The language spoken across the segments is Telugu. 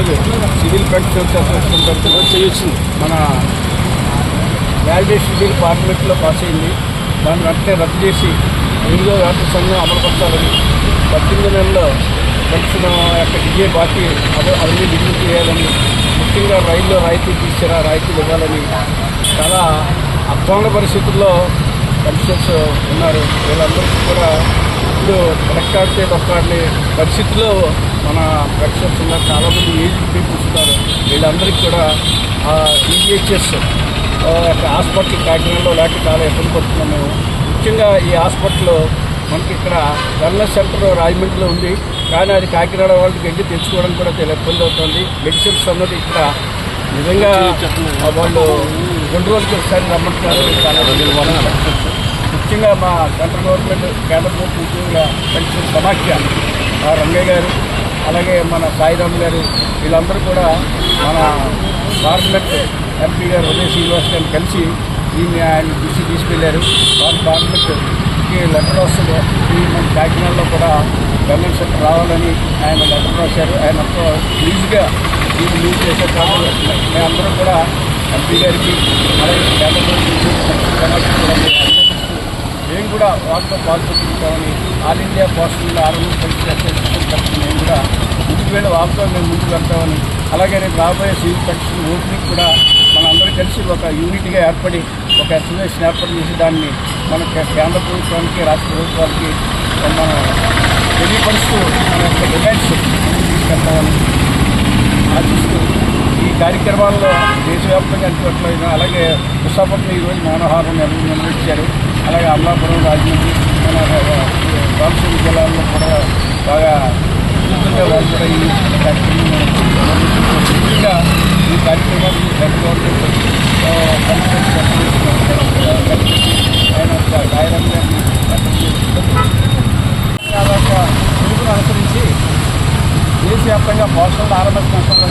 సివిల్ సేల్స్ అసోసియేషన్ తరఫున చేయొచ్చు మన వ్యాలిడేషన్ బిల్ పార్లమెంట్లో పాస్ అయింది. దాన్ని వెంటనే రద్దు చేసి ఎనిమిదో రాష్ట్ర సంఘం అమలుపరచాలని పద్దెనిమిది నెలల్లో పెన్షన్ యొక్క డిజే పార్టీ అదే అవన్నీ బిల్లు చేయాలని ముఖ్యంగా రైల్లో రాయితీ తీసుకురా రాయితీలు ఇవ్వాలని చాలా అధ్వాన పరిస్థితుల్లో పెన్షన్స్ ఉన్నారు. వీళ్ళందరికీ కూడా ఇప్పుడు రెక్కాడితే ఒక్కడిని పరిస్థితుల్లో మన ప్రేక్షకులు ఉన్నారు చాలామంది ఏజ్ పీపుల్స్ ఉన్నారు వీళ్ళందరికీ కూడా ఈజీహెచ్ఎస్ హాస్పిటల్ కాకినాడలో లేక చాలా ఇబ్బంది పడుతున్నాం మేము. ముఖ్యంగా ఈ హాస్పిటల్లో మనకి ఇక్కడ వెల్నెస్ సెంటర్ రాజమండ్రిలో ఉంది. కానీ అది కాకినాడ వాళ్ళకి వెళ్ళి తెచ్చుకోవడం కూడా చాలా ఇబ్బంది అవుతుంది. మెడిసిన్స్ అన్నది ఇక్కడ నిజంగా వాళ్ళు రెండు రోజులకి ఒకసారి రమ్మంటున్నారు. చాలా రోజులు ముఖ్యంగా మా సెంట్రల్ గవర్నమెంట్ కేంద్ర ప్రభుత్వం ముఖ్యంగా పెన్షన్ సమాఖ్య రంగయ్య గారు అలాగే మన సాయిరామ్ గారు వీళ్ళందరూ కూడా మన పార్లమెంట్ ఎంపీ గారు ఉదయ శ్రీనివాస్ గారిని కలిసి దీన్ని ఆయన దృష్టి తీసుకెళ్ళారు. వారి పార్లమెంట్కి లెటర్ వస్తుంది. ఈ మన కాకినాడలో కూడా గవర్నమెంట్ సెంటర్ రావాలని ఆయన లెటర్ రాశారు. ఆయన ప్లీజ్గా దీన్ని లీజ్ చేసే కాదు మేమందరం కూడా ఎంపీ గారికి అలాగే కేంద్ర ప్రభుత్వం కూడా వాటితో పాల్పంచుకుంటామని ఆల్ ఇండియా పోస్టల్ ఆరోగ్య పరీక్ష మేము కూడా ముందుకు వెళ్ళి వాటితో మేము ముందుకు వెళ్తామని అలాగే రేపు రాబోయే సివిల్ కమిషన్ ఓపెనింగ్ కూడా మనందరూ కలిసి ఒక యూనిట్గా ఏర్పడి ఒక అసోసియేషన్ ఏర్పాటు చేసి దాన్ని మన కేంద్ర ప్రభుత్వానికి రాష్ట్ర ప్రభుత్వానికి మనం తెలియపరుస్తూ మన యొక్క డిమాండ్స్ తీసుకెళ్తామని ఆశిస్తూ ఈ కార్యక్రమాల్లో దేశవ్యాప్తంగా అందుబాటులో అలాగే విశాఖపట్నం ఈరోజు మౌనహారం నిర్వహించారు. అలాగే అమలాపురం రాజమండ్రి మన రామశ్రీ జిల్లాల్లో కూడా బాగా వాళ్ళు కూడా ఈ కార్యక్రమం ఈ కార్యక్రమాన్ని సెంట్రల్ గవర్నమెంట్ ఆ, ఆయన పిలుపును అనుసరించి దేశవ్యాప్తంగా పోస్టల్ ఆర్ఎంఎస్ కన్సల్ట్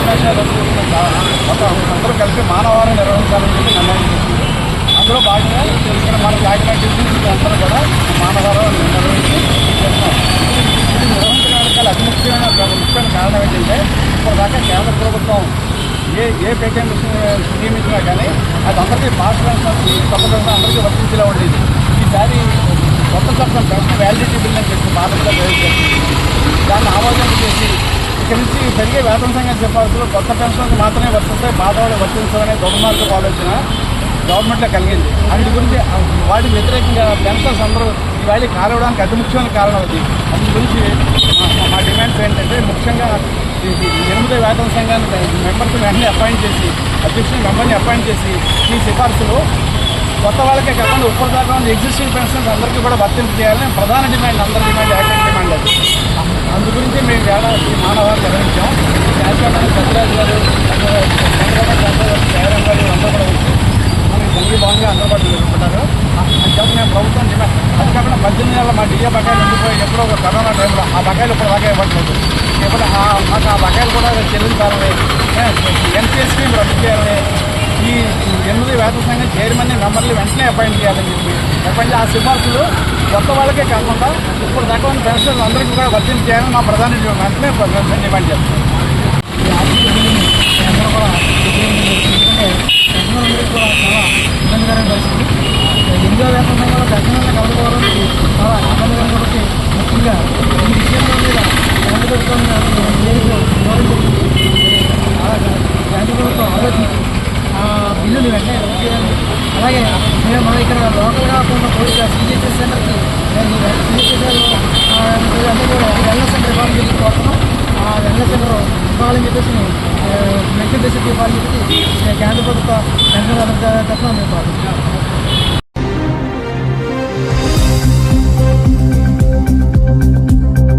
దేశవ్యాప్తంగా ఒక అందరూ కలిసి మానవారం నిర్వహించాలని చెప్పి నిర్ణయం చేసింది అందులో భాగంగా ఇక్కడ మన కాకినాడ డిస్ట్రిక్ట్ అందరూ కూడా మానవారం నిర్వహించి ఇది నిర్వహించడానికి అతి ముఖ్యమైన ముఖ్యమైన కారణం ఏంటంటే ఇప్పటిదాకా కేంద్ర ప్రభుత్వం ఏ ఏ పేటెంట్ నియమించినా కానీ అది అందరికీ పాస్ తప్పకుండా అందరికీ వర్తించేలా ఉండేది. ఈసారి కొత్త చట్టం పెన్షన్ వ్యాలిడిటీ బిల్ అని చెప్పి బాధ్యతగా దాన్ని ఆమోదం చేసి ఇక్కడి నుంచి పెరిగే వేతన సంఘం చెప్పాల్సిన కొత్త పెన్షన్కి మాత్రమే వర్తిస్తాయి పాతవాళ్ళు వర్తించాలనే దుర్మార్గపు ఆలోచన గవర్నమెంట్లో కలిగింది. అందు గురించి వాటికి వ్యతిరేకంగా పెన్షన్స్ అందరూ ఇవాళ కారవడానికి అతి ముఖ్యమైన కారణం అది. అందు గురించి మా- డిమాండ్స్ ఏంటంటే ముఖ్యంగా ఎనిమిదో వేతన సంఘాన్ని మెంబర్స్ వెంటనే అపాయింట్ చేసి అధ్యక్షుని మెంబర్ని అపాయింట్ చేసి ఈ సిఫార్సులు కొత్త వాళ్ళకే కాకుండా ఉప్పటి దాకా ఉన్న ఎగ్జిస్టింగ్ పెన్షన్స్ అందరికీ కూడా వర్తింపు చేయాలని ప్రధాన డిమాండ్ అందరి డిమాండ్ ఏకైక డిమాండ్ అది. అందు గురించి మేము ఏడాది మానవాళ్ళు నిర్వహించాం శాసనసభ సత్యరాజు గారు చంద్రబాబు చంద్రబాబు జయరాం గారు అందరూ కూడా వచ్చి మనకి సంఘీ భాగంగా అందుబాటులో నిలబడ్డారు అని చెప్పి మేము ప్రభుత్వం డిమాండ్ అది కాకుండా పద్దెనిమిది నెలల మా డిఏ బకాయిలు ఉండిపోయి ఎప్పుడో ఒక కరోనా టైంలో. ఆ బకాయిలు ఇప్పుడు దాకా ఇవ్వట్లేదు. ఇప్పుడు మాకు ఆ బకాయిలు కూడా చెల్లించాలని ఎన్పిఎస్ స్కీమ్ రద్దు చేయాలని. ఈ ఎనిమిది వేతన సంఘం చైర్మన్ మెంబర్లు వెంటనే అపాయింట్ చేయాలని చెప్పి. అపాయింట్ ఆ సిఫార్సులు కొత్త వాళ్ళకే కాకుండా ఇప్పుడు దాకా ఉన్న పెన్షన్ అందరికీ కూడా వర్తింపు చేయాలని మా ప్రధాని వెంటనే డిమాండ్ చేస్తాం కూడా కూడా చాలా ఇబ్బందికరమైన పరిస్థితి ఎనిమిదో వేతన సంఘంలో పెన్షనర్లు కలుపుకోవడానికి చాలా ఇబ్బందికరం కాబట్టి ముఖ్యంగా ఈ విషయంలో మీద కేంద్ర ప్రభుత్వం కేంద్ర ప్రభుత్వం ఆలోచించి ఆ బిల్లుని వెంటనే రద్దు చేయాలి అలాగే మేము మన ఇక్కడ లోకల్గా ఉన్న పోలీసు సిజిహెచ్ఎస్ సెంటర్కి సిజిహెచ్ఎస్ అన్నీ కూడా వెల్నెస్ సెంటర్ ఇవ్వాలని చెప్పి కోరుతున్నాం ఆ వెల్నెస్ సెంటర్ ఇవ్వాలని చెప్పేసి మెడికల్ ఫెసిలిటీ ఇవ్వాలని చెప్పి కేంద్ర ప్రభుత్వ పెన్షన్ తరఫున మేము కోరుతున్నాం